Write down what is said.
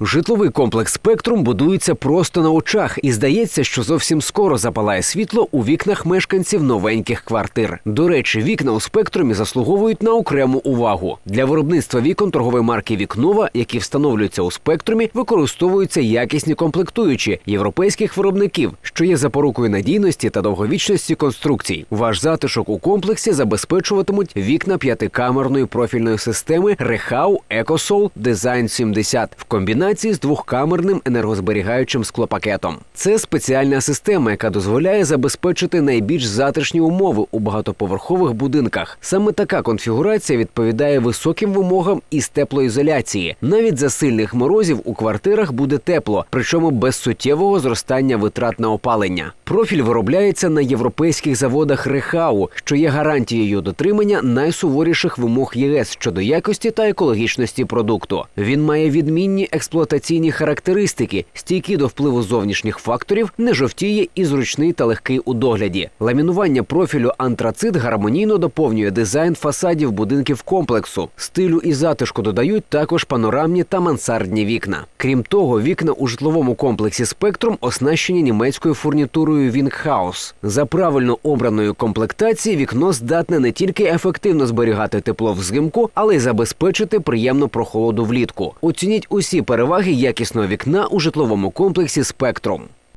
Житловий комплекс Спектрум будується просто на очах, і здається, що зовсім скоро запалає світло у вікнах мешканців новеньких квартир. До речі, вікна у спектрумі заслуговують на окрему увагу. Для виробництва вікон торгової марки Вікнова, які встановлюються у спектрумі, використовуються якісні комплектуючі європейських виробників, що є запорукою надійності та довговічності конструкцій. Ваш затишок у комплексі забезпечуватимуть вікна п'ятикамерної профільної системи Рехау EcoSol Design 70 в комбінації з двохкамерним енергозберігаючим склопакетом. Це спеціальна система, яка дозволяє забезпечити найбільш затишні умови у багатоповерхових будинках. Саме така конфігурація відповідає високим вимогам із теплоізоляції. Навіть за сильних морозів у квартирах буде тепло, причому без суттєвого зростання витрат на опалення. Профіль виробляється на європейських заводах Рехау, що є гарантією дотримання найсуворіших вимог ЄС щодо якості та екологічності продукту. Він має відмінні експлуатаційні характеристики, стійкі до впливу зовнішніх факторів, не жовтіє і зручний та легкий у догляді. Ламінування профілю антрацит гармонійно доповнює дизайн фасадів будинків комплексу. Стилю і затишку додають також панорамні та мансардні вікна. Крім того, вікна у житловому комплексі Спектрум оснащені німецькою фурнітурою Вінгхаус. За правильно обраною комплектації вікно здатне не тільки ефективно зберігати тепло взимку, але й забезпечити приємну прохолоду влітку. Оцініть усі переваги якісного вікна у житловому комплексі Спектрум.